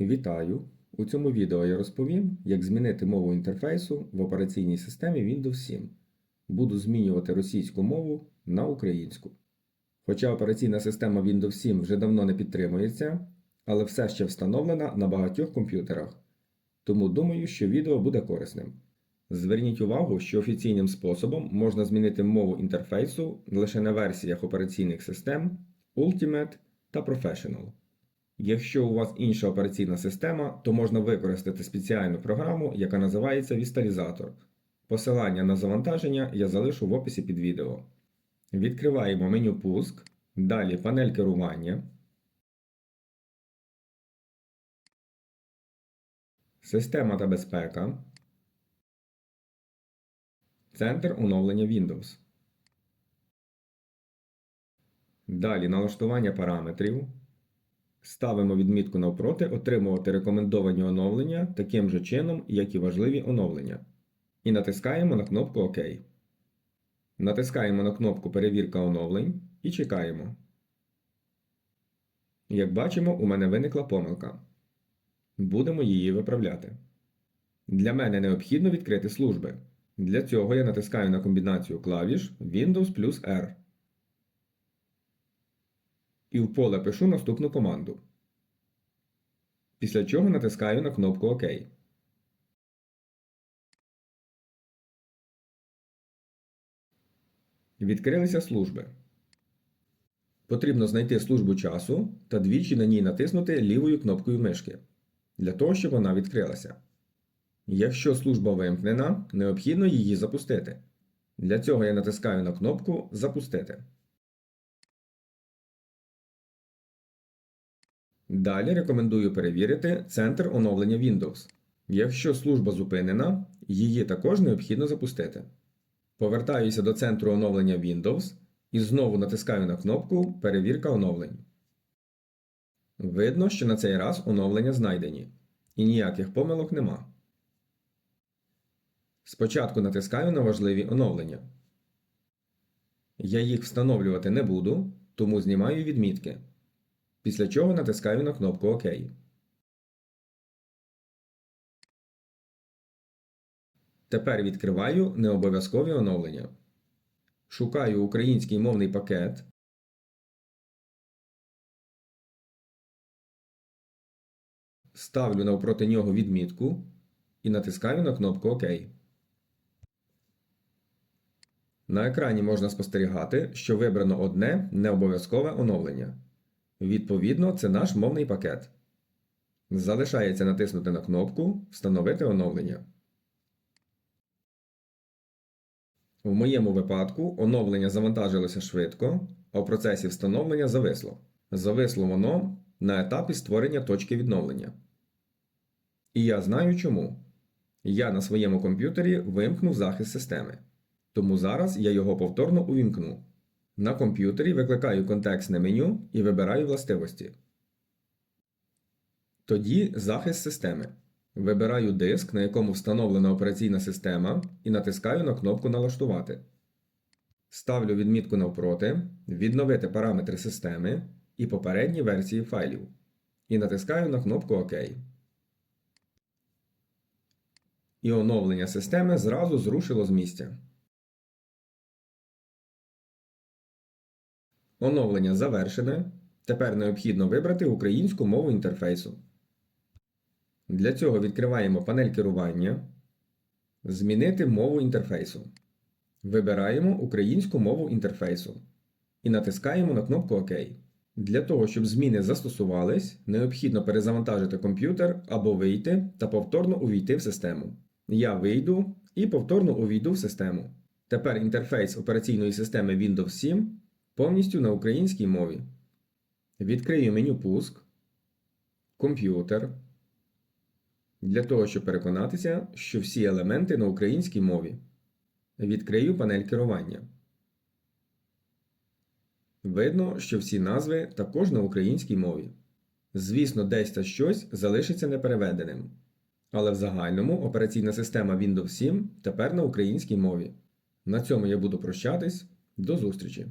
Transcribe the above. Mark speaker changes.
Speaker 1: Вітаю! У цьому відео я розповім, як змінити мову інтерфейсу в операційній системі Windows 7. Буду змінювати російську мову на українську. Хоча операційна система Windows 7 вже давно не підтримується, але все ще встановлена на багатьох комп'ютерах. Тому думаю, що відео буде корисним. Зверніть увагу, що офіційним способом можна змінити мову інтерфейсу лише на версіях операційних систем Ultimate та Professional. Якщо у вас інша операційна система, то можна використати спеціальну програму, яка називається Вісталізатор. Посилання на завантаження я залишу в описі під відео. Відкриваємо меню Пуск, далі панель керування, Система та безпека, Центр оновлення Windows. Далі налаштування параметрів. Ставимо відмітку навпроти Отримувати рекомендовані оновлення таким же чином, як і важливі оновлення. І натискаємо на кнопку ОК. Натискаємо на кнопку Перевірка оновлень і чекаємо. Як бачимо, у мене виникла помилка. Будемо її виправляти. Для мене необхідно відкрити служби. Для цього я натискаю на комбінацію клавіш Windows плюс R. І в поле пишу наступну команду. Після чого натискаю на кнопку ОК. Відкрилися служби. Потрібно знайти службу часу та двічі на ній натиснути лівою кнопкою мишки для того, щоб вона відкрилася. Якщо служба вимкнена, необхідно її запустити. Для цього я натискаю на кнопку Запустити. Далі рекомендую перевірити центр оновлення Windows. Якщо служба зупинена, її також необхідно запустити. Повертаюся до центру оновлення Windows і знову натискаю на кнопку Перевірка оновлень. Видно, що на цей раз оновлення знайдені, і ніяких помилок нема. Спочатку натискаю на важливі оновлення. Я їх встановлювати не буду, тому знімаю відмітки. Після чого натискаю на кнопку ОК. Тепер відкриваю необов'язкові оновлення. Шукаю український мовний пакет. Ставлю навпроти нього відмітку і натискаю на кнопку ОК. На екрані можна спостерігати, що вибрано одне необов'язкове оновлення. Відповідно, це наш мовний пакет. Залишається натиснути на кнопку Встановити оновлення. В моєму випадку оновлення завантажилося швидко, а в процесі встановлення зависло. Зависло воно на етапі створення точки відновлення. І я знаю чому. Я на своєму комп'ютері вимкнув захист системи. Тому зараз я його повторно увімкну. На комп'ютері викликаю контекстне меню і вибираю властивості. Тоді захист системи. Вибираю диск, на якому встановлена операційна система, і натискаю на кнопку Налаштувати. Ставлю відмітку навпроти, відновити параметри системи і попередні версії файлів. І натискаю на кнопку ОК. І оновлення системи зразу зрушило з місця. Оновлення завершене. Тепер необхідно вибрати українську мову інтерфейсу. Для цього відкриваємо панель керування. Змінити мову інтерфейсу. Вибираємо українську мову інтерфейсу і натискаємо на кнопку ОК. Для того, щоб зміни застосувались, необхідно перезавантажити комп'ютер або вийти та повторно увійти в систему. Я вийду і повторно увійду в систему. Тепер інтерфейс операційної системи Windows 7 повністю на українській мові. Відкрию меню Пуск, Комп'ютер. Для того, щоб переконатися, що всі елементи на українській мові. Відкрию панель керування. Видно, що всі назви також на українській мові. Звісно, десь та щось залишиться непереведеним. Але в загальному операційна система Windows 7 тепер на українській мові. На цьому я буду прощатись. До зустрічі!